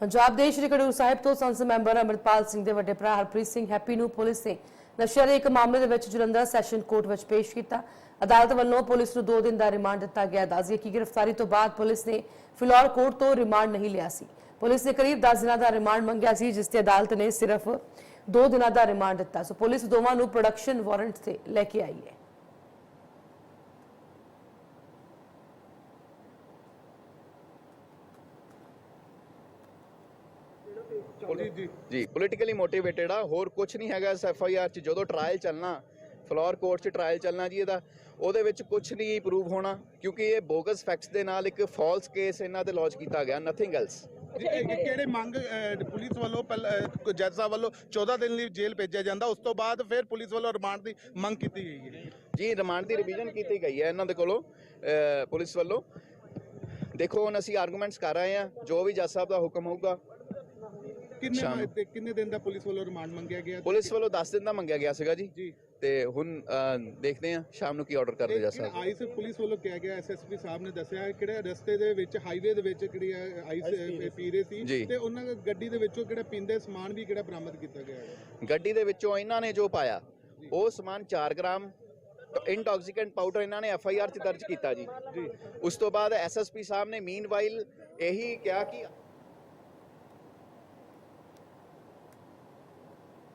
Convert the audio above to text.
ਪੰਜਾਬ ਦੇ ਸ਼੍ਰੀ ਖਡੂਰ ਸਾਹਿਬ ਤੋਂ ਸੰਸਦ ਮੈਂਬਰ ਅਮਰਪਾਲ ਸਿੰਘ ਦੇ ਵੱਡੇ ਭਰਾ ਹਰਪ੍ਰੀਤ ਸਿੰਘ ਹੈਪੀ ਨੂੰ ਪੁਲਿਸ ਨੇ ਨਸ਼ਿਆਂ ਦੇ ਇੱਕ ਮਾਮਲੇ ਦੇ ਵਿੱਚ ਜਲੰਧਰ ਸੈਸ਼ਨ ਕੋਰਟ ਵਿੱਚ ਪੇਸ਼ ਕੀਤਾ। ਅਦਾਲਤ ਵੱਲੋਂ ਪੁਲਿਸ ਨੂੰ 2 ਦਿਨ ਦਾ ਰਿਮਾਂਡ ਦਿੱਤਾ ਗਿਆ। ਦੱਸਦੀਏ ਕਿ ਗ੍ਰਿਫਤਾਰੀ ਤੋਂ ਬਾਅਦ ਪੁਲਿਸ ਨੇ ਫਿਲੌਰ ਕੋਰਟ ਤੋਂ ਰਿਮਾਂਡ ਨਹੀਂ ਲਿਆ ਸੀ। ਪੁਲਿਸ ਨੇ ਕਰੀਬ 10 ਦਿਨਾਂ ਦਾ ਰਿਮਾਂਡ ਮੰਗਿਆ ਸੀ, ਜਿਸ ਤੇ ਅਦਾਲਤ ਨੇ ਸਿਰਫ 2 ਦਿਨਾਂ ਦਾ ਰਿਮਾਂਡ ਦਿੱਤਾ। ਸੋ ਪੁਲਿਸ ਦੋਵਾਂ ਨੂੰ ਪ੍ਰੋਡਕਸ਼ਨ ਵਾਰੰਟ ਤੇ ਲੈ ਕੇ ਆਈ ਹੈ। ਜੀ ਪੋਲੀਟੀਕਲੀ ਮੋਟੀਵੇਟਡ ਆ ਹੋਰ ਕੁਝ ਨਹੀਂ ਹੈਗਾ ਇਸ ਐਫ ਆਈ ਆਰ ਚ। ਜਦੋਂ ਟ੍ਰਾਇਲ ਚੱਲਣਾ ਫਲੋਰ ਕੋਰਟ ਚ ਟ੍ਰਾਇਲ ਚੱਲਣਾ ਜੀ ਇਹਦਾ ਉਹਦੇ ਵਿੱਚ ਕੁਝ ਨਹੀਂ ਪ੍ਰੂਵ ਹੋਣਾ ਕਿਉਂਕਿ ਇਹ ਬੋਗਸ ਫੈਕਟਸ ਦੇ ਨਾਲ ਇੱਕ ਫਾਲਸ ਕੇਸ ਇਹਨਾਂ ਤੇ ਲੌਂਚ ਕੀਤਾ ਗਿਆ ਨਥਿੰਗ ਐਲਸ ਕਿਹੜੇ ਮੰਗ ਪੁਲਿਸ ਵੱਲੋਂ ਪਹਿਲਾਂ, ਜੱਜ ਸਾਹਿਬ ਵੱਲੋਂ 14 ਦਿਨ ਲਈ ਜੇਲ੍ਹ ਭੇਜਿਆ ਜਾਂਦਾ ਉਸ ਤੋਂ ਬਾਅਦ ਫਿਰ ਪੁਲਿਸ ਵੱਲੋਂ ਰਿਮਾਂਡ ਦੀ ਮੰਗ ਕੀਤੀ ਗਈ ਹੈ? ਜੀ ਰਿਮਾਂਡ ਦੀ ਰਿਵੀਜ਼ਨ ਕੀਤੀ ਗਈ ਹੈ ਇਹਨਾਂ ਦੇ ਕੋਲੋਂ ਪੁਲਿਸ ਵੱਲੋਂ। ਦੇਖੋ ਹੁਣ ਅਸੀਂ ਆਰਗੂਮੈਂਟਸ ਕਰ ਰਹੇ ਹਾਂ ਜੋ ਵੀ ਜੱਜ ਸਾਹਿਬ ਦਾ ਹੁਕਮ ਹੋਊਗਾ ਸ਼ਾਮ। ਮ- ਤੇ ਕਿੰਨੇ ਦਿਨ ਦਾ ਪੁਲਿਸ ਵੱਲੋਂ ਰਿਮਾਂਡ ਮੰਗਿਆ ਗਿਆ? ਪੁਲਿਸ ਵੱਲੋਂ 10 ਦਿਨ ਦਾ ਮੰਗਿਆ ਗਿਆ ਸੀਗਾ ਜੀ। ਜੀ। ਤੇ ਹੁਣ ਦੇਖਦੇ ਹਾਂ ਸ਼ਾਮ ਨੂੰ ਕੀ ਆਰਡਰ ਕਰਦੇ ਜੱਜ ਸਾਹਿਬ ਆਈਸ ਪੁਲਿਸ ਵੱਲੋਂ ਕਿਹਾ ਗਿਆ? ਐਸਐਸਪੀ ਸਾਹਿਬ ਨੇ ਦੱਸਿਆ ਕਿਹੜੇ ਰਸਤੇ ਦੇ ਵਿੱਚ ਹਾਈਵੇ ਦੇ ਵਿੱਚ ਕਿਹੜੀ ਆਈਸ ਪੀ ਰਹੇ ਸੀ? ਜੀ। ਤੇ ਉਹਨਾਂ ਦੀ ਗੱਡੀ ਦੇ ਵਿੱਚੋਂ ਕਿਹੜਾ ਪੀਂਦੇ ਸਮਾਨ ਵੀ ਕਿਹੜਾ ਬਰਾਮਦ ਕੀਤਾ ਗਿਆ ਹੈ? ਗੱਡੀ ਦੇ ਵਿੱਚੋਂ ਇਹਨਾਂ ਨੇ ਜੋ ਪਾਇਆ ਉਹ ਸਮਾਨ 4 ਗ੍ਰਾਮ ਇੰਟੌਕਸੀਕੈਂਟ ਪਾਊਡਰ ਇਹਨਾਂ ਨੇ ਐਫ ਆਈ ਆਰ ਚ ਦਰਜ ਕੀਤਾ ਜੀ। ਜੀ। ਉਸ ਤੋਂ ਬਾਅਦ ਐਸਐਸਪੀ ਸਾਹਿਬ ਨੇ ਮੀਨਵਾਈਲ ਇਹੀ ਕਿਹਾ ਕਿ